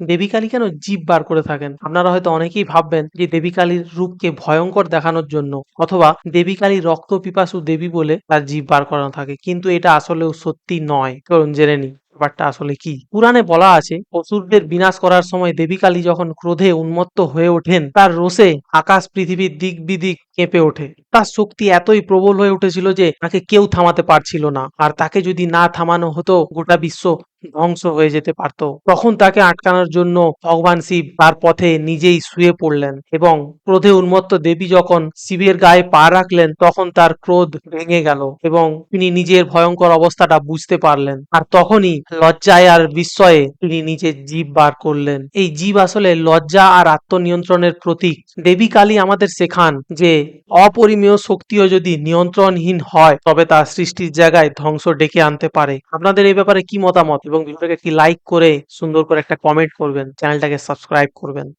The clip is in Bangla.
দেবী কালী কেন জীব বার করে থাকেন? আপনারা হয়তো অনেকেই ভাববেন যে দেবী কালীর রূপকে ভয়ঙ্কর দেখানোর জন্য অথবা দেবী কালী রক্ত পিপাসু দেবী বলে তার জীব বার করানো থাকে, কিন্তু এটা আসলেও সত্যি নয়। চলুন জেনে নি ব্যাপারটা আসলে কি? পুরাণে বলা আছে, অসুরদের বিনাশ করার সময় দেবী কালী যখন ক্রোধে উন্মত্ত হয়ে ওঠেন, তার রোষে আকাশ পৃথিবীর দিক বিদিক কেঁপে ওঠে। তার শক্তি এতই প্রবল হয়ে উঠেছিল যে তাকে কেউ থামাতে পারছিল না, আর তাকে যদি না থামানো হতো গোটা বিশ্ব ধ্বংস হয়ে যেতে পারত। তখন তাকে আটকানোর জন্য ভগবান শিব তার পথে নিজেই শুয়ে পড়লেন এবং ক্রোধে উন্মত্ত দেবী যখন শিবের গায়ে পা রাখলেন, তখন তার ক্রোধ ভেঙে গেল এবং তিনি নিজের ভয়ঙ্কর অবস্থাটা বুঝতে পারলেন। আর তখনই লজ্জায় আর বিস্ময়ে তিনি নিজের জীব বার করলেন। এই জীব আসলে লজ্জা আর আত্মনিয়ন্ত্রণের প্রতীক। দেবী কালী আমাদের শেখান যে, অপরিমেয় শক্তিও যদি নিয়ন্ত্রণহীন হয়, তবে তা সৃষ্টির জায়গায় ধ্বংস ডেকে আনতে পারে। আপনাদের এই ব্যাপারে কি মতামত? এবং ভিডিওটাকে একটি লাইক করে সুন্দর করে একটা কমেন্ট করবেন চ্যানেলটাকে সাবস্ক্রাইব করবেন।